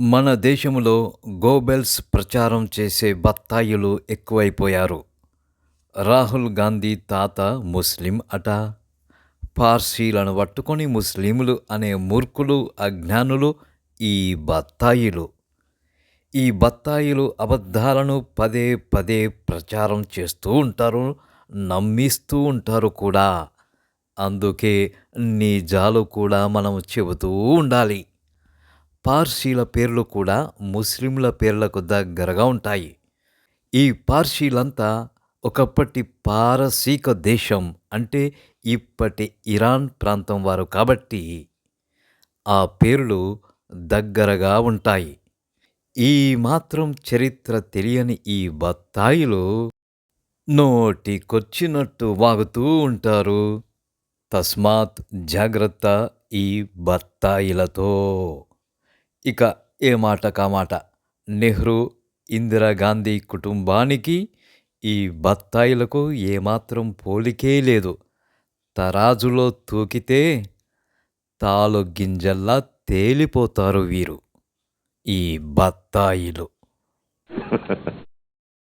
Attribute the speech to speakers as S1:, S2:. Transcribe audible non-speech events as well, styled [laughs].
S1: మన దేశంలో గోబెల్స్ ప్రచారం చేసే బత్తాయిలు ఎక్కువైపోయారు. రాహుల్ గాంధీ తాత ముస్లిం అట. పార్సీలను పట్టుకొని ముస్లింలు అనే మూర్ఖులు అజ్ఞానులు ఈ బత్తాయిలు. ఈ బత్తాయిలు అబద్ధాలను పదే పదే ప్రచారం చేస్తూ ఉంటారు నమ్మిస్తూ ఉంటారు కూడా. అందుకే నిజాలు కూడా మనం చెబుతూ ఉండాలి. పార్సీల పేర్లు కూడా ముస్లింల పేర్లకు దగ్గరగా ఉంటాయి. ఈ పార్సీలంతా ఒకప్పటి పారసీక దేశం అంటే ఇప్పటి ఇరాన్ ప్రాంతం వారు కాబట్టి ఆ పేర్లు దగ్గరగా ఉంటాయి. ఈ మాత్రం చరిత్ర తెలియని ఈ బత్తాయిలు నోటికొచ్చినట్టు వాగుతూ ఉంటారు. తస్మాత్ జాగ్రత్త ఈ బత్తాయిలతో. ఇక ఏ మాట కామాట నెహ్రూ ఇందిరాగాంధీ కుటుంబానికి ఈ బత్తాయిలకు ఏమాత్రం పోలికే లేదు. తరాజులో తూకితే తాలు గింజల్లా తేలిపోతారు వీరు. ఈ బత్తాయిలు. [laughs]